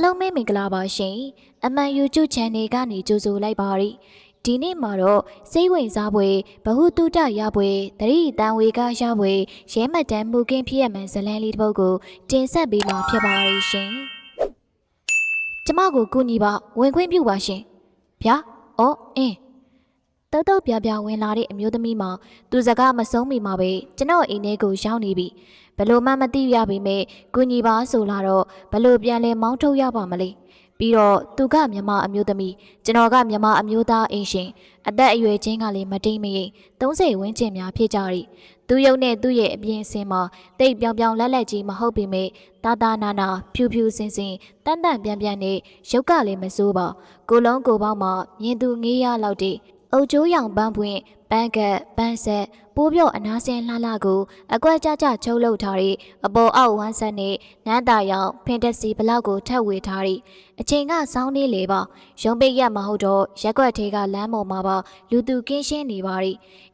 အားလုံးပဲမင်္ဂလာပါရှင်အမှန် YouTube Channel ကနေကြိုဆိုလိုက်ပါရစေဒီနေ့မှာတော့စိတ်ဝင်စားပွဲဘဟုတုတရပွဲတတိတန်ဝေကရပွဲရဲမှတ်တမ်းမူကင်းဖြစ်ရမှန်ဇလန်းလေးတစ်ပုဒ်ကိုတင်ဆက်ပေးမှာဖြစ်ပါရရှင်ကျမကိုကူညီပါဝင်ခွင့်ပြုပါရှင်ဗျာအော်အင်း တောက်တောက်ပြပြဝင်လာတဲ့အမျိုးသမီးမှာသူစကားမဆုံးမိမှာပဲကျွန်တော်အိမ်ထဲကိုရောက်နေပြီဘလို့မှမသိရပေမဲ့ကူညီပါဆိုလာတော့ဘလို့ပြန်လဲမောင်းထုတ်ရပါမလဲပြီးတော့သူကမြမအမျိုးသမီးကျွန်တော်ကမြမအမျိုးသားအိမ်ရှင်အသက်အရွယ်ချင်းကလည်းမတိမ်မရင်30ဝန်းကျင်များဖြစ်ကြရီသူယုံနဲ့သူ့ရဲ့အပြင်စင်မှာတိတ်ပြောင်ပြောင်လက်လက်ကြီးမဟုတ်ပေမဲ့တာတာနာနာဖြူဖြူစင်စင်တန်တန်ပြန်ပြန်နဲ့ရုပ်ကလည်းမစိုးပါကိုလုံးကိုပေါင်းမှာမြင်သူငေးရလောက်တဲ့ အုတ်ကျိုးရောင်ပန်းပွင့်ပန်းကက်ပန်းဆက်ပိုးပြော့အနာစင်လှလှကိုအကွက်ကြကြချုပ်လုပ်ထားတဲ့အပေါ်အောက်ဝမ်းဆက်နဲ့နန်းတာရောင်ဖင်တက်စီဘလောက်ကိုထက်ဝေထားတဲ့အချိန်ကစောင်းနေလေပါရုံပိတ်ရမဟုတ်တော့ရက်ွက်သေးကလမ်းပေါ်မှာပါလူသူကင်းရှင်းနေပါရီ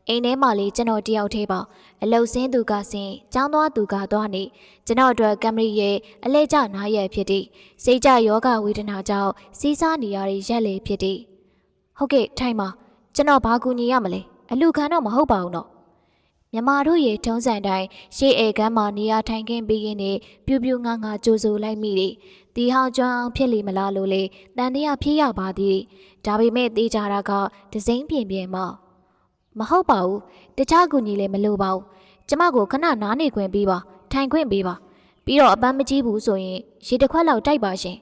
အိမ်ထဲမှာလေကျွန်တော်တယောက်သေးပါအလုတ်စင်းသူကစင်းចောင်းသွားသူကသွားနေကျွန်တော်အတွက်ကင်မရီရဲ့အလဲကျနားရက်ဖြစ်သည်စိတ်ကြယောဂဝေဒနာကြောင့်စီးစားနေရတဲ့ရက်လေဖြစ်သည်ဟုတ်ကဲ့ထိုင်ပါ ကျွန်တော်ဘာကူညီရမလဲအလူခံတော့မဟုတ်ပါဘူးနော်မြမတို့ရဲ့ထုံးစံတိုင်းရှေ့ဧကန်းမှာနေရာထိုင်ခင်းပြီးရင်းနဲ့ပြူပြူငါငါကြိုးစိုးလိုက်မိတယ်တီဟောင်းကျွမ်းအောင်ဖြစ်လိမလားလို့လေတန်တရားဖြစ်ရပါသည်ဒါပေမဲ့တေးကြတာကဒစိမ့်ပြင်ပြင်မမဟုတ်ပါဘူးတခြားကူညီလည်းမလိုပါဘူးကျမကိုခဏနားနေခွင့်ပေးပါထိုင်ခွင့်ပေးပါပြီးတော့အပန်းမကြီးဘူးဆိုရင်ရေတစ်ခွက်လောက်တိုက်ပါရှင်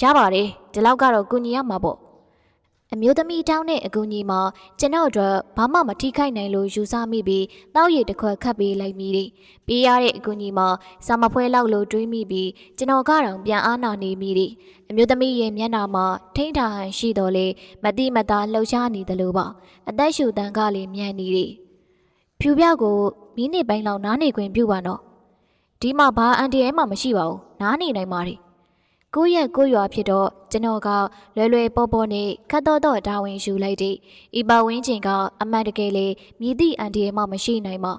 ရပါတယ်ဒီလောက်ကတော့ကူညီရမှာပေါ့ အမျိုးသမီးတောင်းတဲ့အကူအညီမှာကျွန်တော်တို့ဘာမှမထိခိုက်နိုင်လို့ယူဆမိပြီးတောက်ရည်တစ်ခွက်ခတ်ပေးလိုက်မိတယ်ပေးရတဲ့အကူအညီမှာစာမဖွဲလောက်လို့တွေးမိပြီးကျွန်တော်ကတော့ပြန်အားနာနေမိတယ်အမျိုးသမီးရဲ့မျက်နှာမှာထိမ့်ထာဟန်ရှိတော်လေမတိမတာလှုပ်ရှားနေတယ်လို့ပါအသက်ရှူတန်ကလည်းမြန်နေတယ်ဖြူပြကိုမိနစ်ပိုင်းလောက်နားနေခွင့်ပြုပါနော်ဒီမှာဘာအန်တီအဲမှမရှိပါဘူးနားနေနိုင်ပါတယ် ကိုယ့်ရဲ့ကိုယ့်ရွာဖြစ်တော့ကျွန်တော်ကလွယ်လွယ်ပေါ်ပေါ်နဲ့ခတ်တော့တော့တာဝန်ယူလိုက်တဲ့ဤပဝင်းချင်းကအမှန်တကယ်လေမြည်သည့်အန်တီမှမရှိနိုင်ပါ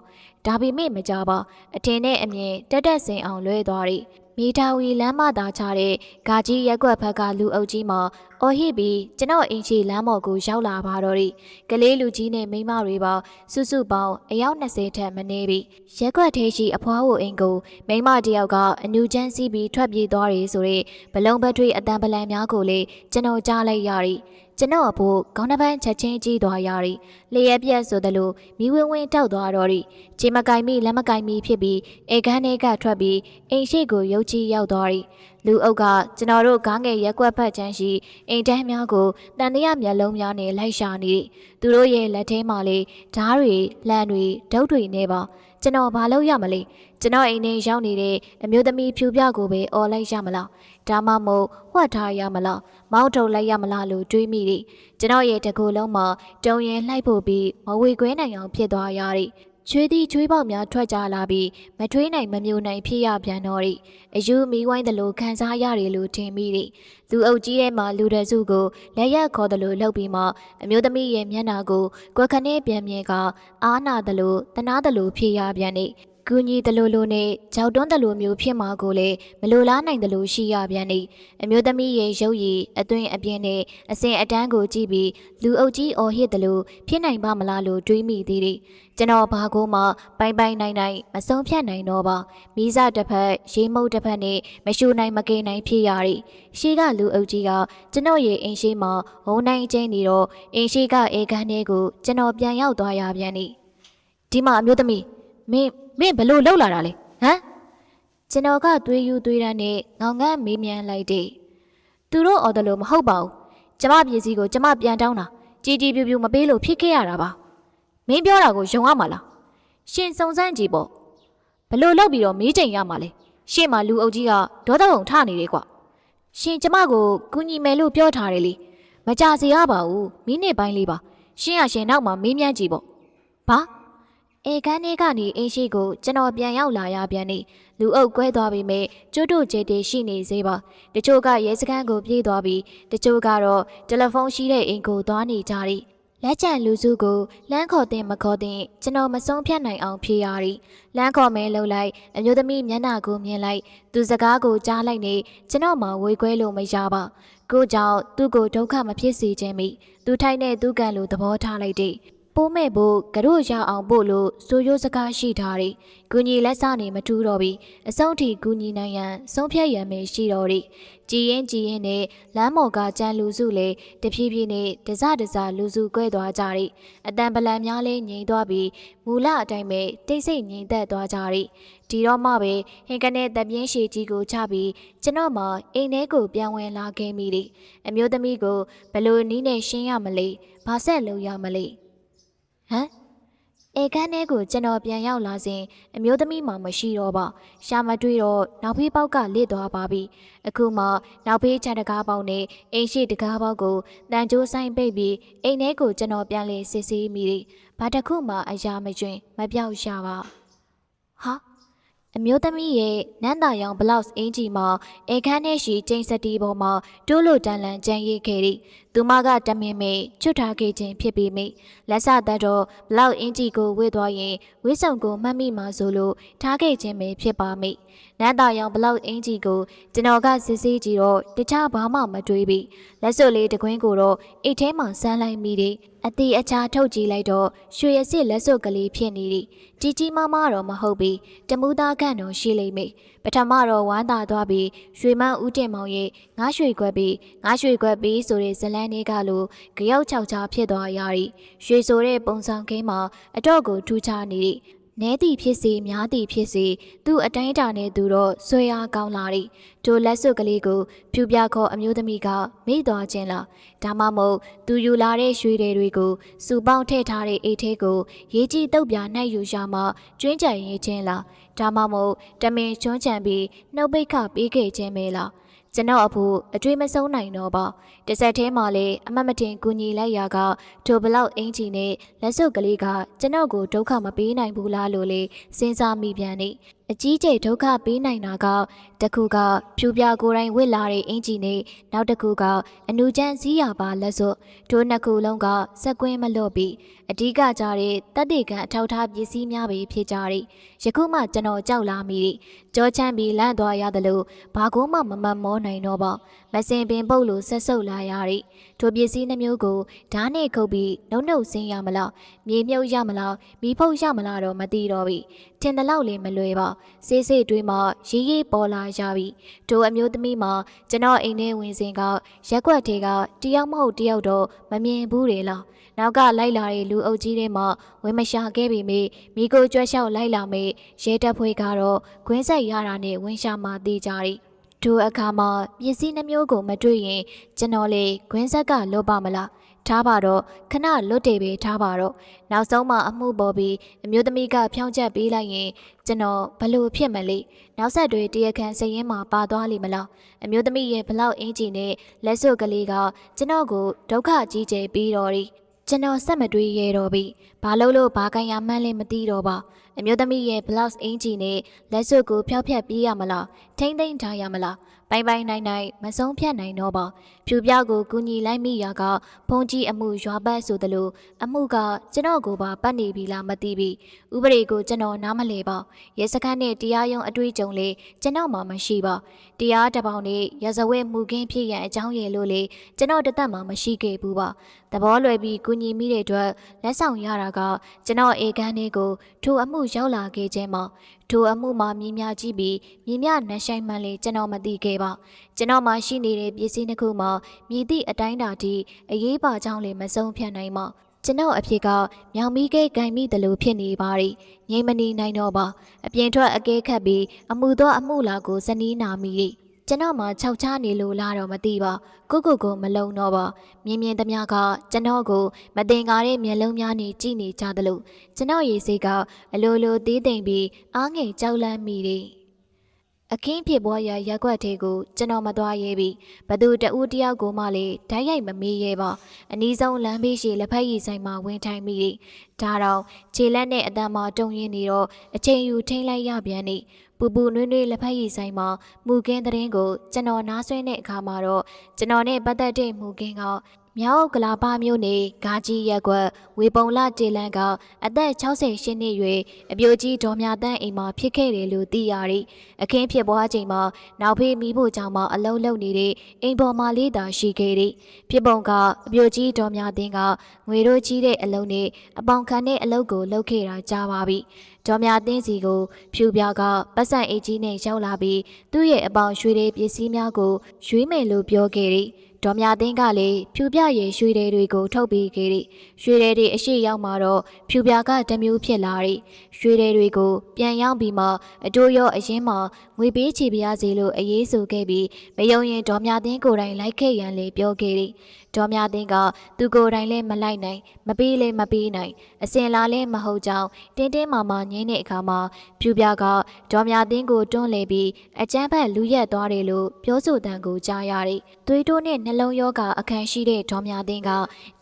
ဒါပေမဲ့မကြပါအထင်နဲ့အမြင်တက်တက်စင်အောင်လွဲသွားတယ် မိသားဝီလမ်းမသာချတဲ့ဂါကြီးရက်ွက်ဘက်ကလူအုပ်ကြီးမှာအော်ဟစ်ပြီးကျွန်တော်အင်ချီလမ်းမော်ကိုရောက်လာပါတော့တယ်ကလေးလူကြီးနဲ့မိန်းမတွေပါစုစုပေါင်းအယောက်20ထက်မနည်းပြီးရက်ွက်သေးရှိအဖွားကိုအင်ကိုမိန်းမတယောက်ကအနူချမ်းစီးပြီးထွက်ပြေးသွားတယ်ဆိုတော့ဘလုံးဘက်ထွေးအတန်ပလန်များကိုလေကျွန်တော်ကြားလိုက်ရသည်ကျွန်တော်အဖို့ခေါင်းတစ်ပန်းချက်ချင်းကြီးသွားရသည်လျက်ပြက်ဆိုသလိုမိဝင်းဝင်းတောက်သွားတော့သည်ခြေမကင်မိလက်မကင်မိဖြစ်ပြီးအေကန်းထဲကထွက်ပြီးအိမ်ရှိကိုရုတ်ချီရောက်သွားသည်လူအုပ်ကကျွန်တော်တို့ခေါင်းငယ်ရက်ွက်ဖက်ချမ်းရှိအိမ်တန်းများကိုတန်တရမျက်လုံးများနဲ့လိုက်ရှာနေသည်သူတို့ရဲ့လက်ထဲမှာလေဓားတွေလမ်းတွေဒုတ်တွေနဲ့ပါ ကျွန်တော်ဘာလုပ်ရမလဲကျွန်တော်အိမ်ထဲရောက်နေတဲ့အမျိုးသမီးဖြူပြကိုပဲអော်လိုက်ရမလားဒါမှမဟုတ်ဝှက်ထားရမလားမောင်းထုတ်လိုက်ရမလားလို့တွေးမိတယ်ကျွန်တော်ရဲ့တကူလုံးမှာတုံရင်လှိုက်ဖို့ပြီးမဝေခွဲနိုင်အောင်ဖြစ်သွားရသည် ချွေးသည့်ချွေးပေါက်များထွက်ကြလာပြီးမထွေးနိုင်မမျိုးနိုင်ဖြစ်ရပြန်တော့၏အယူမီဝိုင်းသလိုခံစားရတယ်လို့ထင်မိသည်လူအုပ်ကြီးထဲမှလူတစုကိုလက်ရက်ခေါ်သလိုလှုပ်ပြီးမှအမျိုးသမီးရဲ့မျက်နှာကိုကွက်ခနဲ့ပြန်မြင်ကအားနာသလိုတနာသလိုဖြစ်ရပြန်၏ ကူညီတလူလူနဲ့ကြောက်တွန်းတလူမျိုးဖြစ်မှာကိုလေမလိုလားနိုင်တလူရှိရပြန်နေအမျိုးသမီးရဲ့ရုပ်ရည်အသွင်အပြင်းနဲ့အစင်အတန်းကိုကြည့်ပြီးလူအုပ်ကြီးအော်ဟစ်တလူဖြစ်နိုင်ပါမလားလို့တွေးမိသေးတယ်ကျွန်တော်ဘာကိုမှပိုင်ပိုင်နိုင်နိုင်မဆုံးဖြတ်နိုင်တော့ပါမိစတစ်ဖက်ရေမုတ်တစ်ဖက်နဲ့မရှူနိုင်မကိနိုင်ဖြစ်ရသည်ရှေးကလူအုပ်ကြီးကကျွန်တော်ရဲ့အိမ်ရှိမှာဝုံနိုင်ချင်းနေတော့အိမ်ရှိကအေကန်းလေးကိုကျွန်တော်ပြန်ရောက်သွားရပြန်နေဒီမှာအမျိုးသမီးမင်း မင်းဘလို့လှုပ်လာတာလဲဟမ်ကျွန်တော်ကသွေးယူသွေးတန်းနဲ့ငောင်ငန်းမေးမြန်းလိုက်တယ်သူတို့အော်တယ်လို့မဟုတ်ပါဘူးကျမပြည်စည်းကိုကျမပြန်တောင်းတာជីជីပြူပြူမပေးလို့ဖြစ်ခဲ့ရတာပါမင်းပြောတာကိုယုံရမှာလားရှင်စုံစမ်းကြည့်ပေါ့ဘလို့လောက်ပြီးတော့မေးချိန်ရမှာလဲရှင့်မှာလူအုပ်ကြီးကဒေါသုံထနေတယ်ကွရှင်ကျမကိုကူညီမယ်လို့ပြောထားတယ်လေမကြစေရပါဘူးမိနစ်ပိုင်းလေးပါ ရှင့်ရရှင်နောက်မှာမေးမြန်းကြည့်ပေါ့ဘာ အေကန်းလေးကနေအင်းရှိကိုကျွန်တော်ပြန်ရောက်လာရပြန်နေလူအုပ်ကွဲသွားပြီမဲ့ကျွတ်တို့ကျေတေရှိနေသေးပါတချို့ကရဲစခန်းကိုပြေးသွားပြီးတချို့ကတော့တယ်လီဖုန်းရှိတဲ့အိမ်ကိုသွားနေကြသည်လက်ကျန်လူစုကိုလမ်းခေါ်တဲ့မခေါ်တဲ့ကျွန်တော်မဆုံးဖြတ်နိုင်အောင်ဖြေရသည်လမ်းခေါ်မဲလှုပ်လိုက်အမျိုးသမီးမျက်နှာကိုမြင်လိုက်သူစကားကိုကြားလိုက်နေကျွန်တော်မှဝေခွဲလို့မရပါကိုကြောင့်သူ့ကိုဒုက္ခမဖြစ်စေခြင်းမိသူထိုက်တဲ့သူကံလိုသဘောထားလိုက်တဲ့ ပိုးမဲ့ဖို့ကတို့ရအောင်ပို့လို့စိုးရိုးစကားရှိထားတယ်။ကုညီလက်စနေမထူးတော့ပြီ။အဆုံးထိကုညီနိုင်ရန်ဆုံးဖြတ်ရန်ပဲရှိတော့တယ်။ကြည်ရင်ကြည်ရင်နဲ့လမ်းမော်ကကြမ်းလူစုလေတဖြည်းဖြည်းနဲ့တစတစလူစုကွဲသွားကြတယ်။အတန်ပလန်များလဲငြိမ်သွားပြီးမူလအတိုင်းပဲတိတ်ဆိတ်ငြိမ်သက်သွားကြတယ်။ဒီတော့မှပဲဟင်ကနဲ့တပြင်းရှည်ကြီးကိုချပြီးကျွန်တော်မှအိမ်ထဲကိုပြန်ဝင်လာခဲ့မိတယ်။အမျိုးသမီးကိုဘလို့နီးနဲ့ရှင်းရမလဲ။ဘာဆက်လုပ်ရမလဲ။ ဟမ်အေကန်းထဲကိုကျွန်တော်ပြန်ရောက်လာစဉ်အမျိုးသမီးမှမရှိတော့ပါရှာမတွေ့တော့နောက်ဖေးပေါက်ကလစ်သွားပါပြီအခုမှနောက်ဖေးချန်တကားပေါက်နဲ့အိမ်ရှိတကားပေါက်ကိုတန်ကြိုးဆိုင်ပိတ်ပြီးအိမ်ထဲကိုကျွန်တော်ပြန်လေစစ်ဆေးမိတယ်ဘာတစ်ခုမှအရာမကျွင်မပြောက်ရှာပါဟာ အမျိုးသမီးရဲ့နန်းတာရောင်ဘလောက်စ်အင်ဂျီမှာအေခန်းထဲရှိကျင်းစတီပေါ်မှာတိုးလို့တန်လန်ကြမ်းရိတ်ခဲ့သည်သူမကတမင်မေချွတ်ထားခဲ့ခြင်းဖြစ်ပေမိလက်စသက်တော့ဘလောက်အင်ဂျီကိုဝေ့သွားရင်ဝေးဆောင်ကိုမှတ်မိမှဆိုလို့ထားခဲ့ခြင်းပဲဖြစ်ပါမိနန်းတာရောင်ဘလောက်အင်ဂျီကိုကျွန်တော်ကစစ်ဆေးကြည့်တော့တခြားဘာမှမတွေးပြီလက်စွပ်လေးတကွင်းကိုတော့အိတ်ထဲမှာဆန်းလိုက်မိတယ်အတီအချာထုတ်ကြည့်လိုက်တော့ရွှေရစစ်လက်စွပ်ကလေးဖြစ်နေသည်ကြီးကြီးမားမားတော့မဟုတ်ပြီတမူသားကန့်တော့ရှိလိမ့်မယ်ပထမတော့ဝမ်းသာသွားပြီးရွှေမန်းဦးတင်မောင်ရဲ့ငါးရွှေခွက်ပြီးငါးရွှေခွက်ပြီးဆိုတဲ့ဇလန်းလေးကလို့ကြောက်ချောက်ချာဖြစ်သွားရသည်ရွှေဆိုတဲ့ပုံစံခင်းမှာအတော့ကိုထူးခြားနေသည် နဲသည်ဖြစ်စေများသည်ဖြစ်စေသူ့အတိုင်းအတာနဲ့သူတော့ဆွဲအားကောင်းလာသည်ထိုလက်စွပ်ကလေးကိုဖြူပြခေါ်အမျိုးသမီးကမိသွားခြင်းလားဒါမှမဟုတ်သူယူလာတဲ့ရွှေတွေကိုစူပေါင်းထည့်ထားတဲ့အိတ်ထဲကိုရေးကြည့်တုပ်ပြနှိုက်ယူရမှကျွင်းကြံရေးခြင်းလားဒါမှမဟုတ်တမင်ချွန်းချံပြီးနှုတ်ပိတ်ခပေးခဲ့ခြင်းပဲလား ကျွန်တော်အဖို့အတွေ့မဆုံးနိုင်တော့ပါတစ်ဆက်သေးမှလည်းအမတ်မတင်ကူညီလိုက်ရာကထိုဘလောက်အင်ဂျီနဲ့လက်စုပ်ကလေးကကျွန်တော်ကိုဒုက္ခမပေးနိုင်ဘူးလားလို့လေစဉ်းစားမိပြန်နေအကြီးကျယ်ဒုက္ခပေးနိုင်တာကတခုကဖြူပြကိုယ်တိုင်ဝစ်လာတဲ့အင်ဂျီနဲ့နောက်တစ်ခုကအနူချမ်းစည်းရပါလက်စွပ်ထိုနှစ်ခုလုံးကစက်ကွင်းမလွတ်ပြီးအဓိကကြတဲ့တက်တေကန်အထောက်ထားပစ္စည်းများပဲဖြစ်ကြတယ်ယခုမှကျွန်တော်ကြောက်လာမိတယ်ကြောချမ်းပြီးလန့်သွားရတယ်လို့ဘာကုန်းမှမမတ်မောနိုင်တော့ပါ မစင်ပင်ပုတ်လို့ဆက်ဆုပ်လာရသည်ထိုပစ္စည်းနှမျိုးကိုဓာတ်နဲ့ခုတ်ပြီးနှုတ်နှုတ်ဆင်းရမလားမြေမြုပ်ရမလားမီးဖုတ်ရမလားတော့မသိတော့ပြီထင်တယ်လို့လည်းမလွယ်ပါစေးစေးတွေးမှရေးရေးပေါ်လာရပြီထိုအမျိုးသမီးမှာကျွန်တော်အိမ်ထဲဝင်စဉ်ကရက်ွက်တွေကတယောက်မဟုတ်တယောက်တော့မမြင်ဘူးလေလားနောက်ကလိုက်လာတဲ့လူအုပ်ကြီးတွေမှဝင်းမရှာခဲ့ပေမေမိကိုကြွက်လျှောက်လိုက်လာမေရဲတပ်ဖွဲ့ကတော့ခွင်းဆက်ရတာနဲ့ဝင်းရှာမှသိကြသည် ထိုအခါမှာပစ္စည်းနှမျိုးကိုမတွေ့ရင်ကျွန်တော်လေခွင်းဆက်ကလွတ်ပါမလားထားပါတော့ခဏလွတ်တယ်ပဲထားပါတော့နောက်ဆုံးမှအမှုပေါ်ပြီးအမျိုးသမီးကဖြောင်းချက်ပေးလိုက်ရင်ကျွန်တော်ဘလို့ဖြစ်မလဲနောက်ဆက်တွေတရခန်စရင်မှာပါသွားလိမ့်မလားအမျိုးသမီးရဲ့ဘလောက်အင်ဂျီနဲ့လက်စွပ်ကလေးကကျွန်တော်ကိုဒုက္ခကြီးကျယ်ပြီးတော့သည်ကျွန်တော်ဆက်မတွေးရတော့ပြီဘာလို့လို့ဘာကန်ရမှန်းလဲမသိတော့ပါ အမျိုးသမီးရဲ့ blouse အင်ဂျီနဲ့လက်စွပ်ကိုဖျောက်ဖျက်ပြေးရမလားထိမ့်သိမ့်ထားရမလား ပိုင်ပိုင်နိုင်နိုင်မဆုံးဖြတ်နိုင်တော့ပါဖြူပြောက်ကိုကူညီလိုက်မိရာကဘုံကြီးအမှုရွာပတ်ဆိုသလိုအမှုကကျွန်တော်ကိုပါပတ်နေပြီလားမသိပြီဥပဒေကိုကျွန်တော်နားမလဲပါရဲစခန်းနဲ့တရားရုံးအတွေ့အကြုံလေးကျွန်တော်မှမရှိပါတရားတပေါင်းနဲ့ရဇဝဲမှုခင်းဖြစ်ရန်အကြောင်းရည်လို့လေကျွန်တော်တသက်မှမရှိခဲ့ဘူးပါသဘောလွယ်ပြီးကူညီမိတဲ့အတွက်လက်ဆောင်ရတာကကျွန်တော်အေကန်းလေးကိုထိုအမှုရောက်လာခဲ့ခြင်းမှာထိုအမှုမှာမြင်များကြည့်ပြီးမြင်များနှဆိုင်မှန်လေကျွန်တော်မသိခဲ့ပါကျွန်တော်မှရှိနေတဲ့ပစ္စည်းတစ်ခုမှာမြည်သည့်အတိုင်းတာထိအရေးပါကြောင်းလေမဆုံးဖြတ်နိုင်ပါကျွန်တော်အဖြစ်ကမြောင်မီးကဲဂိုင်မိတယ်လို့ဖြစ်နေပါ ರಿ ငိမ့်မနေနိုင်တော့ပါအပြင်ထွက်အကဲခတ်ပြီးအမှုသောအမှုလာကိုဇနီးနာမိ ರಿ ကျွန်တော်မှခြောက်ချနေလို့လာတော့မသိပါကိုကိုကိုမလုံတော့ပါမြင်မြင်သမျှကကျွန်တော်ကိုမတင်ကားတဲ့မျက်လုံးများနဲ့ကြည့်နေကြသလိုကျွန်တော်ရေစိတ်ကအလိုလိုသေးသိမ့်ပြီးအားငယ်ကြောက်လန့်မိတယ် အခင်းဖြစ်ပွားရာရက်ွက်သေးကိုကျွန်တော်မသွားရဲပြီဘသူတဦးတယောက်ကိုမှလည်းဓာတ်ရိုက်မမေးရဲပါအနီးဆုံးလမ်းဘေးရှိလက်ဖက်ရည်ဆိုင်မှာဝင်ထိုင်မိတယ်ဒါတော့ခြေလက်နဲ့အတန်မှာတုံရင်းနေတော့အချိန်ယူထိန်လိုက်ရပြန်နေပူပူနွေးနွေးလက်ဖက်ရည်ဆိုင်မှာမူကင်းတဲ့ရင်ကိုကျွန်တော်နားဆွဲတဲ့အခါမှာတော့ကျွန်တော်နဲ့ပတ်သက်တဲ့မူကင်းက မြောက်ကလာပါမျိုးနေဂါကြီးရက်ကွက်ဝေပုံလာတေလန်ကအသက်68နှစ်ရွယ်အပြိုကြီးဒေါ်မြတန်းအိမ်မှာဖြစ်ခဲ့တယ်လို့သိရသည်အခင်းဖြစ်ပွားချိန်မှာနောက်ဖေးမိဖို့ကြောင့်မှအလုံးလုံးနေတဲ့အိမ်ပေါ်မှာလေးသာရှိခဲ့သည်ဖြစ်ပုံကအပြိုကြီးဒေါ်မြတန်းကငွေတို့ကြီးတဲ့အလုံးနဲ့အပေါင်ခံတဲ့အလုပ်ကိုလုပ်ခဲ့တာကြားပါပြီဒေါ်မြတန်းစီကိုဖြူပြားကပတ်စံအေးကြီးနဲ့ရောက်လာပြီးသူ့ရဲ့အပေါင်ရွှေတွေပစ္စည်းများကိုရွေးမယ်လို့ပြောခဲ့သည် ဒေါ်မြသိန်းကလည်းဖြူပြရဲ့ရွှေတွေတွေကိုထုတ်ပေးခဲ့တယ်။ရွှေတွေတွေအရှိရောက်မှာတော့ဖြူပြကတစ်မျိုးဖြစ်လာတယ်။ရွှေတွေတွေကိုပြန်ရောက်ပြီးမှအတိုးရောအရင်မှငွေပေးချေပြရစီလို့အရေးဆိုခဲ့ပြီးမယုံရင်ဒေါ်မြသိန်းကိုယ်တိုင်လိုက်ခဲ့ရန်လေပြောခဲ့တယ်။ ဒေါ်မြသိန်းကသူကိုယ်တိုင်လည်းမလိုက်နိုင်မပေးလည်းမပေးနိုင်အစင်လာလည်းမဟုတ်ကြောင်းတင်းတင်းမာမာငင်းတဲ့အခါမှာဖြူပြကဒေါ်မြသိန်းကိုတွန်းလေပြီးအကျန်းဖက်လူရက်သွားတယ်လို့ပြောဆိုတန်ကိုကြားရတယ်။သွေးတိုးနဲ့နှလုံးရောဂါအခန်းရှိတဲ့ဒေါ်မြသိန်းက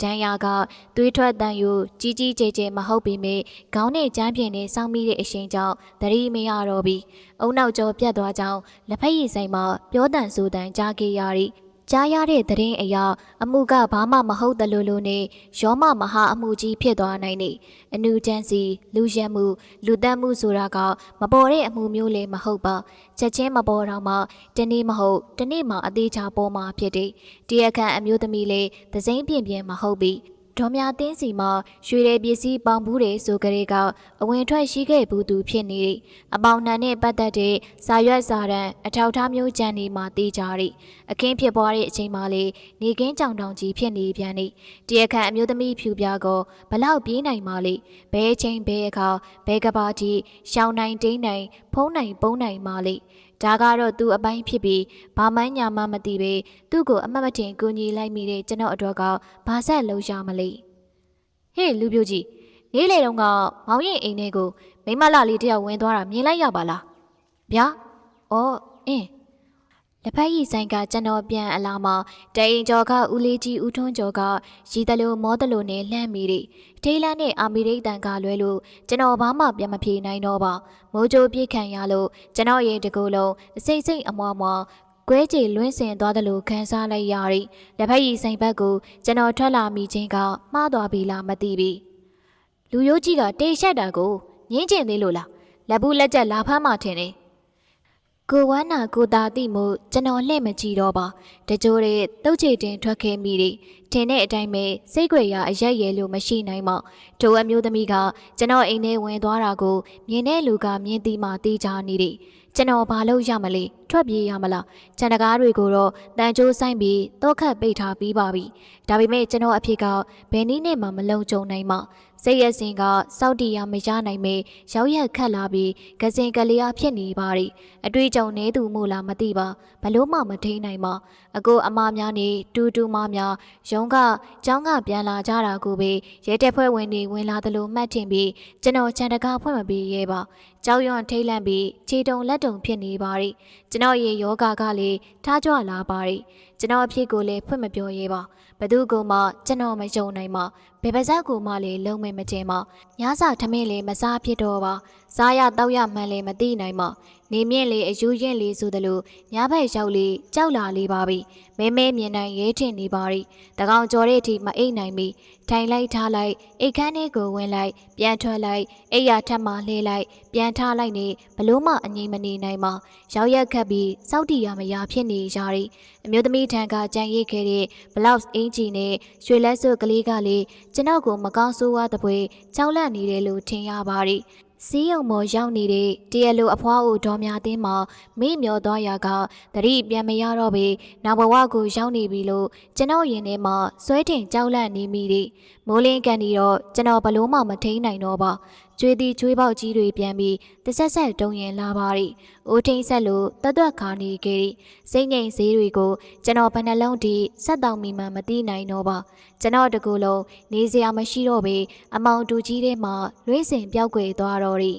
ဒဏ်ရာကသွေးထွက်တန်ယူကြီးကြီးကျယ်ကျယ်မဟုတ်ပေမဲ့ခေါင်းနဲ့ကြမ်းပြင်နဲ့စောင်းမိတဲ့အရှင်ကြောင့်သတိမရတော့ပြီ။အုံနောက်ကျော်ပြတ်သွားကြောင်းလက်ဖက်ရည်ဆိုင်မှာပြောတန်ဆိုတန်ကြားခဲ့ရသည်။ ကြားရတဲ့သတင်းအရာအမှုကဘာမှမဟုတ်တယ်လို့လို့နဲ့ရောမမဟာအမှုကြီးဖြစ်သွားနိုင်နေအနူချမ်းစီလူရက်မှု လူတက်မှုဆိုတာကမပေါ်တဲ့အမှုမျိုးလည်းမဟုတ်ပါချက်ချင်းမပေါ်တော့မှတနေ့မဟုတ်တနေ့မှအသေးချာပေါ်မှာဖြစ်တယ်တရားခံအမျိုးသမီးလေးသစိမ့်ပြင်းပြင်းမဟုတ်ပြီ ဒေါ်မြသင်းစီမှာရွှေရည်ပစ္စည်းပေါင်ဘူးတယ်ဆိုကြတဲ့ကအဝင်ထွက်ရှိခဲ့ဘူးသူဖြစ်နေတယ်အပေါင်နှံနဲ့ပတ်သက်တဲ့စာရွက်စာတမ်းအထောက်ထားမျိုးကြံနေမှာတေးကြတယ်အခင်းဖြစ်ပွားတဲ့အချိန်မှလေနေကင်းကြောင်တောင်ကြီးဖြစ်နေပြန်နေတရားခံအမျိုးသမီးဖြူပြားကောဘလောက်ပြေးနိုင်မှလေဘဲချင်းဘဲအခါဘဲကဘာတီရှောင်းနိုင်တိန်းနိုင်ဖုံးနိုင်ပုံးနိုင်မှလေ ဒါကတော့သူ့အပိုင်းဖြစ်ပြီးဘာမှညာမှမသိပဲသူ့ကိုအမတ်မတင်ကူညီလိုက်မိတဲ့ကျွန်တော်အတွက်ကဘာဆက်လုံးရမလဲဟေးလူပြိုကြီးနေ့လေတုန်းကမောင်ရင်အိမ်ထဲကိုမိမလာလေးတယောက်ဝင်သွားတာမြင်လိုက်ရပါလားဗျာအော်အင်း လက်ဖက်ရည်ဆိုင်ကကျွန်တော်ပြန်အလာမှာတအိမ်ကျော်ကဦးလေးကြီးဦးထွန်းကျော်ကရီတလို့မောတလို့နဲ့လှမ်းမိတယ်ထေးလန်းနဲ့အာမီရိတ်တန်ကလွဲလို့ကျွန်တော်ဘာမှပြန်မဖြေနိုင်တော့ပါမိုးကြိုးပြစ်ခံရလို့ကျွန်တော်ရဲ့တကူလုံးအစိမ့်စိမ့်အမွားမွားကွဲကြည်လွင့်စင်သွားတယ်လို့ခံစားလိုက်ရသည်လက်ဖက်ရည်ဆိုင်ဘက်ကိုကျွန်တော်ထွက်လာမိချင်းကမှားသွားပြီလားမသိပြီလူရိုးကြီးကတေရှက်တာကိုငင်းကျင်သေးလို့လားလက်ဘူးလက်ချက်လာဖမ်းမှထင်တယ် ကိုဝမ်းနာကိုသာတိမှုကျွန်တော်လှည့်မကြည့်တော့ပါတကြိုးတဲ့တုတ်ချေတင်ထွက်ခဲ့မိတယ်ထင်တဲ့အတိုင်းပဲစိတ်ကြွယ်ရအရက်ရဲလို့မရှိနိုင်မော့ထိုအမျိုးသမီးကကျွန်တော်အိမ်ထဲဝင်သွားတာကိုမြင်တဲ့လူကမြင်သိမှသိကြနေတယ် ကျွန်တော်ဘာလို့ရမလဲထွက်ပြေးရမလားခြံတကားတွေကိုတော့တန်ကြိုးဆိုင်ပြီးတော့ခတ်ပိတ်ထားပြီးပါပြီဒါပေမဲ့ကျွန်တော်အဖေကဘယ်နည်းနဲ့မှမလုံခြုံနိုင်မှစိတ်ရစင်ကစောက်တီရမရနိုင်မေရောက်ရက်ခတ်လာပြီးကစင်ကလေးအားဖြစ်နေပါသည်အတွေ့အကြုံနေသူမို့လားမသိပါဘလို့မှမထိန်နိုင်ပါအကိုအမများနေတူတူမများရုံးကကျောင်းကပြန်လာကြတာကိုပဲရဲတပ်ဖွဲ့ဝင်တွေဝင်လာသလိုမှတ်ထင်ပြီးကျွန်တော်ခြံတကားဖွင့်မပေးရဲပါကြောက်ရွံ့ထိတ်လန့်ပြီးခြေတုံလက်တုံဖြစ်နေပါသည်ကျွန်တော်ရဲ့ယောဂကလည်းထားကြွလာပါသည် ကျွန်တော်အဖြစ်ကိုလည်းဖွင့်မပြောရဲပါဘသူကမှကျွန်တော်မယုံနိုင်ပါဘယ်ပါဇက်ကိုမှလည်းလုံးမမတင်ပါညစာထမင်းလည်းမစားဖြစ်တော့ပါစားရတောက်ရမှန်းလည်းမသိနိုင်ပါနေမြင့်လေအယူရင်လေဆိုသလိုညဘက်ရောက်လေကြောက်လာလေပါပြီမဲမဲမြင်နိုင်ရဲထင်နေပါရီတကောင်ကြော်တဲ့အထိမအိတ်နိုင်ပြီထိုင်လိုက်ထားလိုက်အိတ်ခမ်းထဲကိုဝင်လိုက်ပြန်ထွက်လိုက်အိတ်ရထက်မှလှေးလိုက်ပြန်ထားလိုက်နေဘလို့မှအငြိမ်မနေနိုင်ပါရောက်ရက်ခတ်ပြီးစောက်တီရမရဖြစ်နေကြရီအမျိုးသမီးထံကကြံရိတ်ခဲ့တဲ့ဘလောက်အင်ဂျီနဲ့ရွှေလက်စွပ်ကလေးကလေးကျွန်တော်ကိုမကောင်းဆိုးဝါးတဲ့ပွဲကြောက်လန့်နေတယ်လို့ထင်ရပါရီစီးရုံမော်ရောက်နေတဲ့တရလိုအဖွားအိုဒေါ်များသင်းမှာမိမျောသွားရာကတတိပြန်မရတော့ပေနောက်ဘဝကိုရောက်နေပြီလို့ကျွန်တော်ရင်ထဲမှာစွဲတင်ကြောက်လန့်နေမိတယ်မိုးလင်းကန်ဒီတော့ကျွန်တော်ဘလို့မှမထိန်နိုင်တော့ပါ ကျွေးသည်ကျွေးပေါက်ကြီးတွေပြန်ပြီးတစ်ဆက်ဆက်တုံရင်လာပါရီအိုးထိန်ဆက်လို့တတ်တွက်ခါနေခဲ့ရီစိတ်ငိမ်ဈေးတွေကိုကျွန်တော်ဘယ်နှလုံးထိဆက်တောင်မိမှမသိနိုင်တော့ပါကျွန်တော်တကူလုံးနေစရာမရှိတော့ပေအမောင်တူကြီးထဲမှာလွှဲစင်ပြောက်ွယ်သွားတော့ရီ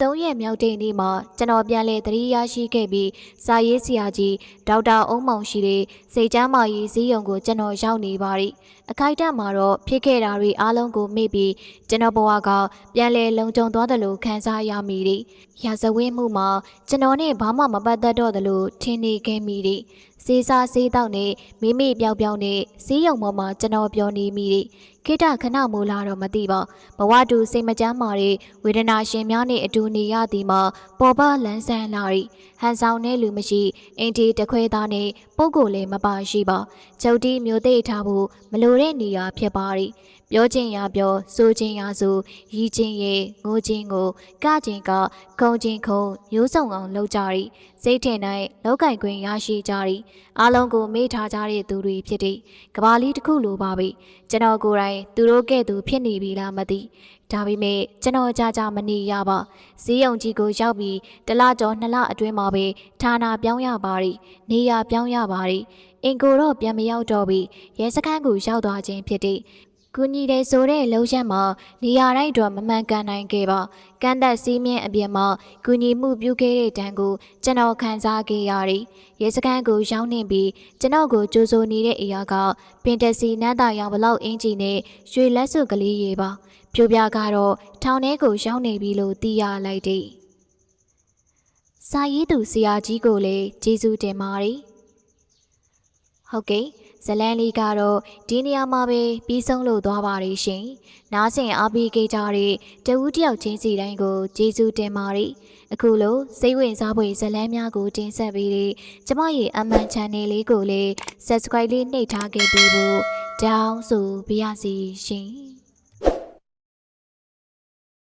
သုံးရက်မြောက်တဲ့နေ့မှာကျွန်တော်ပြန်လဲသတိရရှိခဲ့ပြီးစာရေးဆရာကြီးဒေါက်တာအုံးမောင်ရှိတဲ့စိတ်ချမ်းမာရေးစည်းရုံကိုကျွန်တော်ရောက်နေပါရီအခိုက်အတန့်မှာတော့ဖြစ်ခဲ့တာတွေအားလုံးကိုမေ့ပြီးကျွန်တော်ဘဝကပြန်လဲလုံခြုံသွားတယ်လို့ခံစားရမိသည်ရာဇဝဲမှုမှာကျွန်တော်နဲ့ဘာမှမပတ်သက်တော့တယ်လို့ထင်နေခဲ့မိသည်စေးစားစေးတောက်နဲ့မိမိပြောင်ပြောင်နဲ့စီးရုံပေါ်မှာကျွန်တော်ပြောနေမိတယ်ခိတခဏမိုးလာတော့မသိပါဘဝတူစိတ်မကြမ်းမာတဲ့ဝေဒနာရှင်များနဲ့အတူနေရသည်မှာပေါ်ပလန်းဆန်းလာရီဟန်ဆောင်တဲ့လူမရှိအင်တီတခွဲသားနဲ့ပုပ်ကိုယ်လည်းမပါရှိပါချုပ်တီမျိုးသိထားဖို့မလိုတဲ့နေရာဖြစ်ပါရီပြောချင်းရပြောဆိုချင်းရဆိုရီချင်းရေငိုချင်းကိုကချင်းကခုံချင်းခုံမျိုးစုံအောင်လုပ်ကြရီစိတ်ထင်တိုင်းလောက်ကင်ခွင့်ရရှိကြရီအားလုံးကိုမေ့ထားကြတဲ့သူတွေဖြစ်တဲ့ကဘာလီတစ်ခုလိုပါပဲ ကျွန်တော်ကိုယ်တိုင်သူတို့ကဲ့သို့ဖြစ်နေပြီလားမသိဒါပေမဲ့ကျွန်တော်ကြာကြာမနေရပါဈေးရုံကြီးကိုရောက်ပြီးတစ်လကျော်နှစ်လအတွင်းမှာပဲဌာနာပြောင်းရပါရီနေရပြောင်းရပါရီအင်ကိုတော့ပြန်မရောက်တော့ပြီရဲစခန်းကိုရောက်သွားခြင်းဖြစ်တဲ့ ကူညီတယ်ဆိုတဲ့လှုပ်ရှားမှာနေရာတိုင်းအတွက်မမှန်ကန်နိုင်ခဲ့ပါကန်းသက်စီးမြင့်အပြင်မှာကူညီမှုပြုခဲ့တဲ့တန်းကိုကျွန်တော်ခံစားခဲ့ရတယ်ရဲစခန်းကိုရောက်နေပြီးကျွန်တော်ကိုကြိုးစိုးနေတဲ့အရာကပင်တစီနန်းတာရောင်ဘလောက်အင်ဂျီနဲ့ရွှေလက်စွပ်ကလေးရေပါပြိုပြကတော့ထောင်ထဲကိုရောက်နေပြီလို့သိရလိုက်တယ်စာရေးသူဆရာကြီးကိုလည်းကျေးဇူးတင်ပါတယ်ဟုတ်ကဲ့ ဇလန်လေးကတော့ဒီနေရာမှာပဲပြီးဆုံးလို့သွားပါရရှင်။နားဆင်အားပေးခဲ့ကြတဲ့တဦးတယောက်ချင်းစီတိုင်းကိုကျေးဇူးတင်ပါတယ်။အခုလိုစိတ်ဝင်စားဖွယ်ဇလန်းများကိုတင်ဆက်ပေးတဲ့ကျမရဲ့အမှန် channel လေးကိုလည်း subscribe လေးနှိပ်ထားခဲ့ပြီးဖို့တောင်းဆိုပါရစီရှင်။